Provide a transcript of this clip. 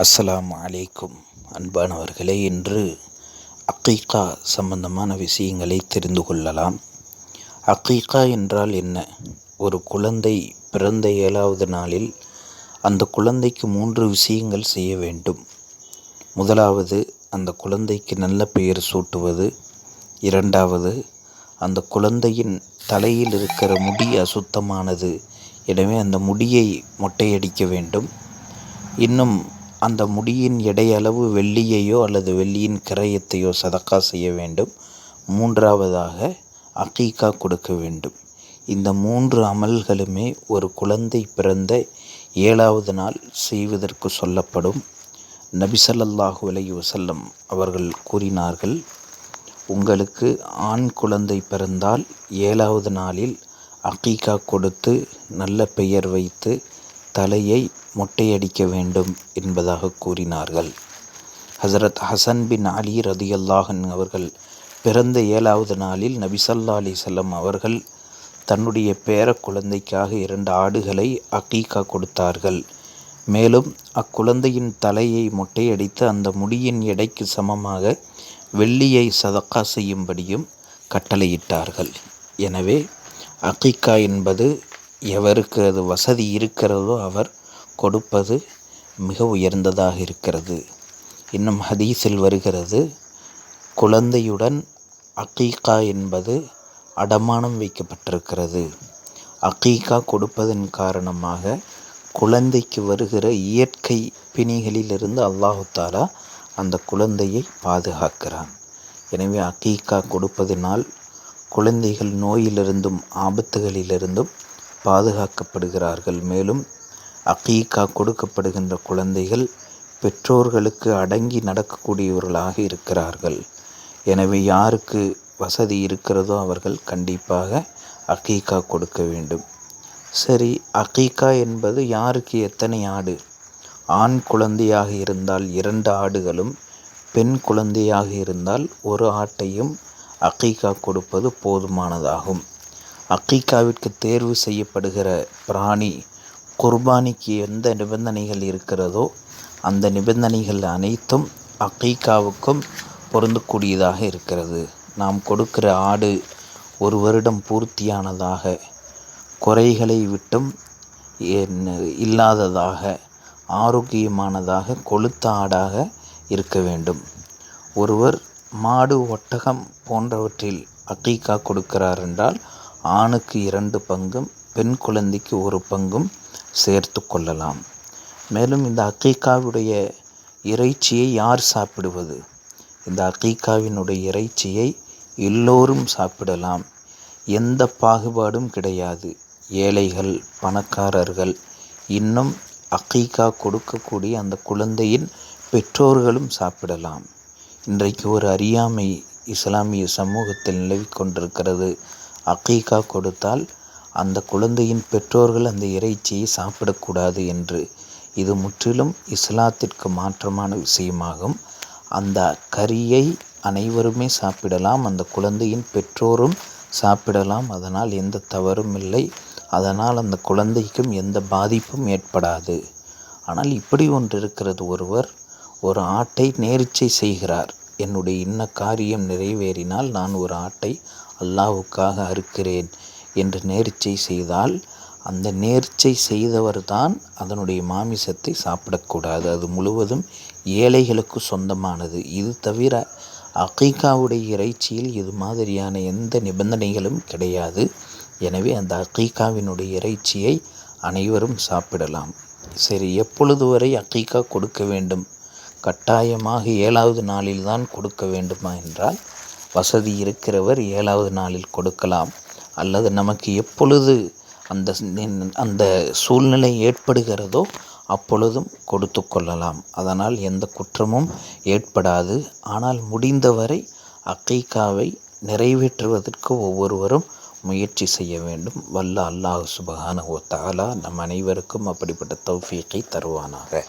அஸ்லாம் அலைக்கும். அன்பானவர்களே இன்று அக்கீகா சம்பந்தமான விஷயங்களை தெரிந்து கொள்ளலாம். அக்கீகா என்றால் என்ன? ஒரு குழந்தை பிறந்த ஏழாவது நாளில் அந்த குழந்தைக்கு மூன்று விஷயங்கள் செய்ய வேண்டும். முதலாவது அந்த குழந்தைக்கு நல்ல பெயர் சூட்டுவது. இரண்டாவது அந்த குழந்தையின் தலையில் இருக்கிற முடி அசுத்தமானது. எனவே அந்த முடியை மொட்டையடிக்க வேண்டும். இன்னும் அந்த முடியின் எடையளவு வெள்ளியையோ அல்லது வெள்ளியின் கிரயத்தையோ சதக்கா செய்ய வேண்டும். மூன்றாவதாக அக்கீகா கொடுக்க வேண்டும். இந்த மூன்று அமல்களுமே ஒரு குழந்தை பிறந்த ஏழாவது நாள் செய்வதற்கு சொல்லப்படும். நபிசல்லாஹு அலைஹி வசல்லம் அவர்கள் கூறினார்கள் உங்களுக்கு ஆண் குழந்தை பிறந்தால் ஏழாவது நாளில் அக்கீகா கொடுத்து நல்ல பெயர் வைத்து தலையை மொட்டையடிக்க வேண்டும் என்பதாக கூறினார்கள். ஹசரத் ஹசன் பின் அலி ரதியல்லாஹன் அவர்கள் பிறந்த ஏழாவது நாளில் நபிசல்லா அலி செல்லம் அவர்கள் தன்னுடைய பேர குழந்தைக்காக இரண்டு ஆடுகளை அகீகா கொடுத்தார்கள். மேலும் அக்குழந்தையின் தலையை மொட்டையடித்து அந்த முடியின் எடைக்கு சமமாக வெள்ளியை சதக்கா செய்யும்படியும் கட்டளையிட்டார்கள். எனவே அகீகா என்பது எவருக்கு அது வசதி இருக்கிறதோ அவர் கொடுப்பது மிக உயர்ந்ததாக இருக்கிறது. இன்னும் ஹதீஸில் வருகிறது குழந்தையுடன் அக்கீகா என்பது அடமானம் வைக்கப்பட்டிருக்கிறது. அக்கீகா கொடுப்பதன் காரணமாக குழந்தைக்கு வருகிற இயற்கை பிணிகளிலிருந்து அல்லாஹு தாலா அந்த குழந்தையை பாதுகாக்கிறான். எனவே அக்கீகா கொடுப்பதனால் குழந்தைகள் நோயிலிருந்தும் ஆபத்துகளிலிருந்தும் பாதுகாக்கப்படுகிறார்கள். மேலும் அக்கீகா கொடுக்கப்படுகின்ற குழந்தைகள் பெற்றோர்களுக்கு அடங்கி நடக்கக்கூடியவர்களாக இருக்கிறார்கள். எனவே யாருக்கு வசதி இருக்கிறதோ அவர்கள் கண்டிப்பாக அக்கீகா கொடுக்க வேண்டும். சரி அக்கீகா என்பது யாருக்கு எத்தனை ஆடு? ஆண் குழந்தையாக இருந்தால் இரண்டு ஆடுகளும் பெண் குழந்தையாக இருந்தால் ஒரு ஆட்டையும் அக்கீகா கொடுப்பது போதுமானதாகும். அக்கீகாவிற்கு தேர்வு செய்யப்படுகிற பிராணி குர்பானிக்கு எந்த நிபந்தனைகள் இருக்கிறதோ அந்த நிபந்தனைகள் அனைத்தும் அக்கீகாவுக்கும் பொருந்தக்கூடியதாக இருக்கிறது. நாம் கொடுக்கிற ஆடு ஒரு வருடம் பூர்த்தியானதாக குறைகளை விட்டும் இல்லாததாக ஆரோக்கியமானதாக கொளுத்த ஆடாக இருக்க வேண்டும். ஒருவர் மாடு ஒட்டகம் போன்றவற்றில் அக்கீக்கா கொடுக்கிறார் என்றால் ஆணுக்கு இரண்டு பங்கும் பெண் குழந்தைக்கு ஒரு பங்கும் சேர்த்து கொள்ளலாம். மேலும் இந்த அக்கீக்காவுடைய இறைச்சியை யார் சாப்பிடுவது? இந்த அக்கீக்காவினுடைய இறைச்சியை எல்லோரும் சாப்பிடலாம். எந்த பாகுபாடும் கிடையாது. ஏழைகள் பணக்காரர்கள் இன்னும் அக்கீக்கா கொடுக்கக்கூடிய அந்த குழந்தையின் பெற்றோர்களும் சாப்பிடலாம். இன்றைக்கு ஒரு அறியாமை இஸ்லாமிய சமூகத்தில் நிலவி கொண்டிருக்கிறது. அக்கீக்கா கொடுத்தால் அந்த குழந்தையின் பெற்றோர்கள் அந்த இறைச்சியை சாப்பிடக்கூடாது என்று. இது முற்றிலும் இஸ்லாத்திற்கு மாற்றமான விஷயமாகும். அந்த கறியை அனைவருமே சாப்பிடலாம் அந்த குழந்தையின் பெற்றோரும் சாப்பிடலாம். அதனால் எந்த தவறும் இல்லை. அதனால் அந்த குழந்தைக்கும் எந்த பாதிப்பும் ஏற்படாது. ஆனால் இப்படி ஒன்று இருக்கிறது ஒருவர் ஒரு ஆட்டை நேர்ச்சை செய்கிறார். என்னுடைய இன்ன காரியம் நிறைவேறினால் நான் ஒரு ஆட்டை அல்லாவுக்காக அறுக்கிறேன். என்று நேர்ச்சை செய்தால் அந்த நேர்ச்சை செய்தவர்தான் அதனுடைய மாமிசத்தை சாப்பிடக்கூடாது. அது முழுவதும் ஏழைகளுக்கு சொந்தமானது. இது தவிர அகீகாவுடைய இறைச்சியில் இது மாதிரியான எந்த நிபந்தனைகளும் கிடையாது. எனவே அந்த அகீகாவினுடைய இறைச்சியை அனைவரும் சாப்பிடலாம். சரி எப்பொழுது வரை அக்கீகா கொடுக்க வேண்டும்? கட்டாயமாக ஏழாவது நாளில் தான் கொடுக்க வேண்டுமா என்றால் வசதி இருக்கிறவர் ஏழாவது நாளில் கொடுக்கலாம். அல்லது நமக்கு எப்பொழுது அந்த அந்த சூழ்நிலை ஏற்படுகிறதோ அப்பொழுதும் கொடுத்து கொள்ளலாம். அதனால் எந்த குற்றமும் ஏற்படாது. ஆனால் முடிந்தவரை அக்கைக்காவை நிறைவேற்றுவதற்கு ஒவ்வொருவரும் முயற்சி செய்ய வேண்டும். வல்ல அல்லாஹ் சுபஹான ஓ தாலா நம் அனைவருக்கும் அப்படிப்பட்ட தௌஃபீக்கை தருவானாக.